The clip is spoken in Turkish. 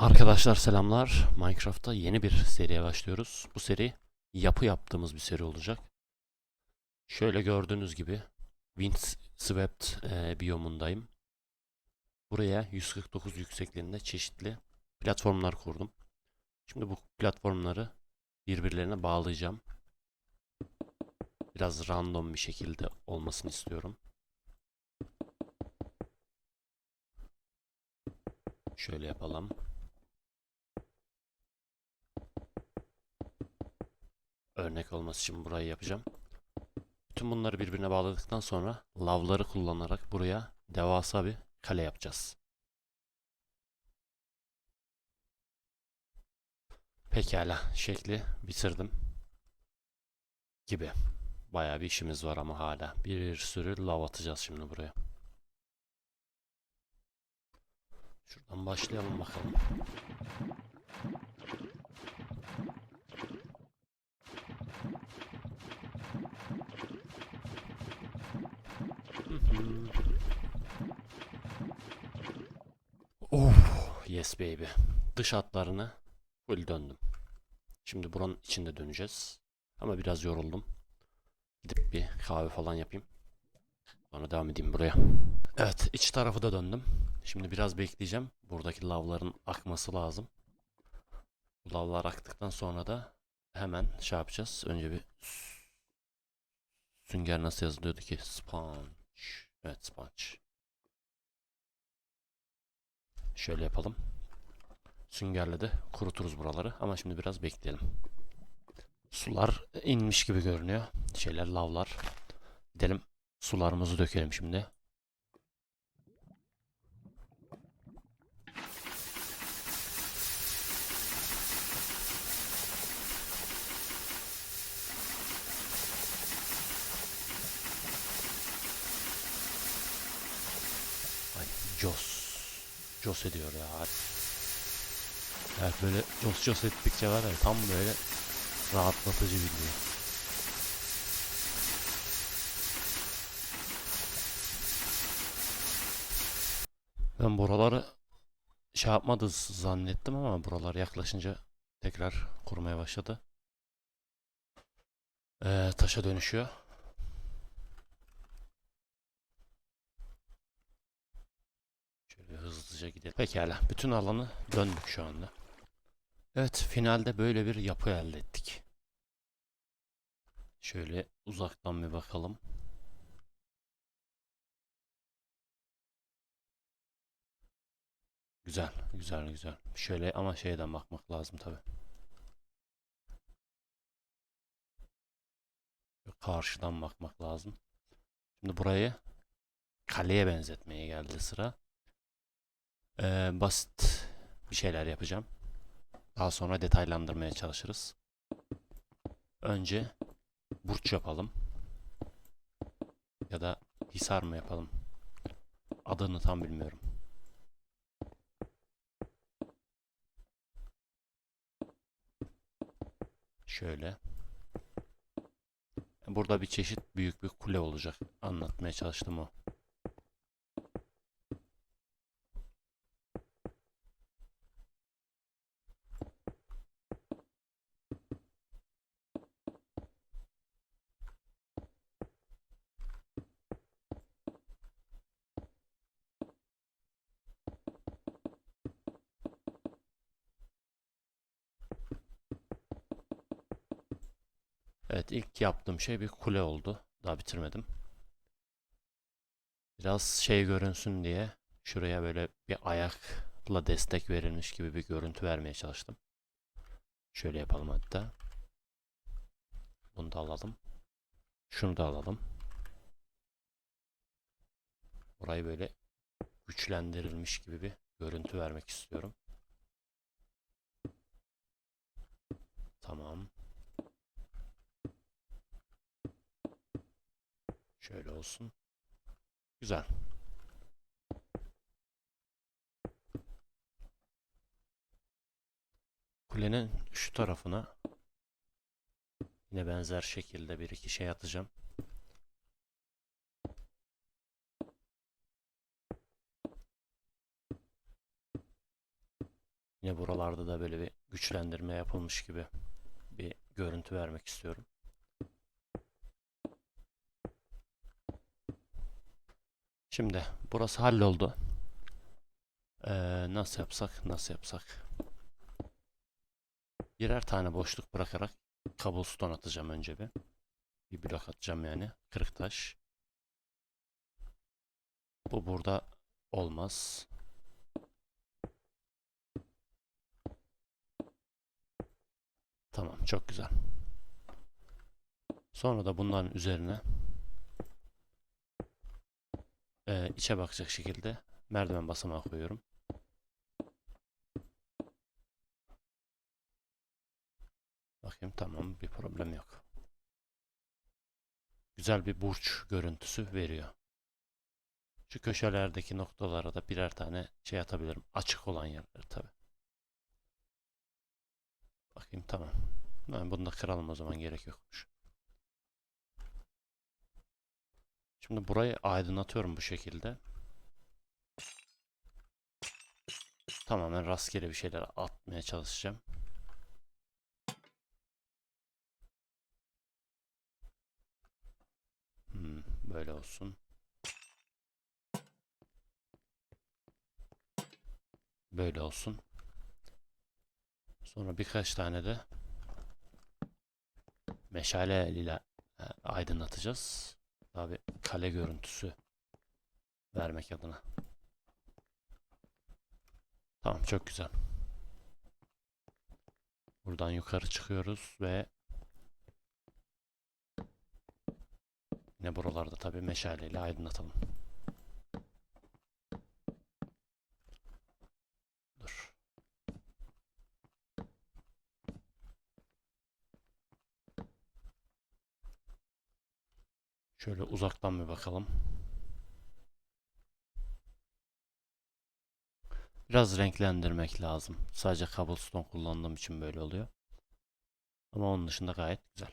Arkadaşlar selamlar. Minecraft'ta yeni bir seriye başlıyoruz. Bu seri yapı yaptığımız bir seri olacak. Şöyle gördüğünüz gibi Windswept e, biyomundayım. Buraya 149 yüksekliğinde çeşitli platformlar kurdum. Şimdi bu platformları birbirlerine bağlayacağım. Biraz random bir şekilde olmasını istiyorum. Şöyle yapalım. Örnek olması için burayı yapacağım. Bütün bunları birbirine bağladıktan sonra lavları kullanarak buraya devasa bir kale yapacağız. Pekala, şekli bitirdim. Gibi. Bayağı bir işimiz var ama hala. Bir sürü lav atacağız şimdi buraya. Şuradan başlayalım bakalım. Yes baby. Dış hatlarını full döndüm. Şimdi buranın içinde döneceğiz. Ama biraz yoruldum. Gidip bir kahve falan yapayım. Sonra devam edeyim buraya. Evet, iç tarafı da döndüm. Şimdi biraz bekleyeceğim. Buradaki lavların akması lazım. Bu lavlar aktıktan sonra da hemen şey yapacağız. Önce bir sünger nasıl yazılıyordu ki? Sponge. Evet, sponge. Şöyle yapalım. Süngerle de kuruturuz buraları ama şimdi biraz bekleyelim. Sular inmiş gibi görünüyor. Şeyler lavlar. Gidelim sularımızı dökelim şimdi. Ay Jos. Jos ediyor ya. Evet böyle Jos Jos ettikçe var ya tam böyle rahatlatıcı bir video. Ben buraları şey yapmadı zannettim ama buralar yaklaşınca tekrar kurmaya başladı. Ee, taşa dönüşüyor. Şöyle hızlıca gidelim. Pekala. Bütün alanı döndük şu anda. Evet. Finalde böyle bir yapı elde ettik. Şöyle uzaktan bir bakalım. Güzel. Güzel güzel. Şöyle ama şeyden bakmak lazım tabi. Karşıdan bakmak lazım. Şimdi burayı kaleye benzetmeye geldi sıra. Ee, basit bir şeyler yapacağım. Daha sonra detaylandırmaya çalışırız. Önce burç yapalım. Ya da hisar mı yapalım? Adını tam bilmiyorum. Şöyle. Burada bir çeşit büyük bir kule olacak. Anlatmaya çalıştım o. Evet ilk yaptığım şey bir kule oldu. Daha bitirmedim. Biraz şey görünsün diye şuraya böyle bir ayakla destek verilmiş gibi bir görüntü vermeye çalıştım. Şöyle yapalım hatta. Bunu da alalım. Şunu da alalım. Burayı böyle güçlendirilmiş gibi bir görüntü vermek istiyorum. Tamam. Şöyle olsun. Güzel. Kulenin şu tarafına yine benzer şekilde bir iki şey atacağım. Yine buralarda da böyle bir güçlendirme yapılmış gibi bir görüntü vermek istiyorum. Şimdi burası halloldu. Ee, nasıl yapsak? Nasıl yapsak? Birer tane boşluk bırakarak cobblestone atacağım önce bir. Bir blok atacağım yani. Kırık taş. Bu burada olmaz. Tamam, çok güzel. Sonra da bunların üzerine e, içe bakacak şekilde merdiven basamağı koyuyorum. Bakayım tamam bir problem yok. Güzel bir burç görüntüsü veriyor. Şu köşelerdeki noktalara da birer tane şey atabilirim. Açık olan yerler tabi. Bakayım tamam. Bunu da kıralım o zaman gerek yokmuş. Şimdi burayı aydınlatıyorum bu şekilde. Tamamen rastgele bir şeyler atmaya çalışacağım. Hmm, böyle olsun. Böyle olsun. Sonra birkaç tane de meşale ile e, aydınlatacağız. Tabi kale görüntüsü vermek adına. Tamam çok güzel. Buradan yukarı çıkıyoruz ve yine buralarda tabi meşaleyle aydınlatalım. Şöyle uzaktan bir bakalım. Biraz renklendirmek lazım. Sadece cobblestone kullandığım için böyle oluyor. Ama onun dışında gayet güzel.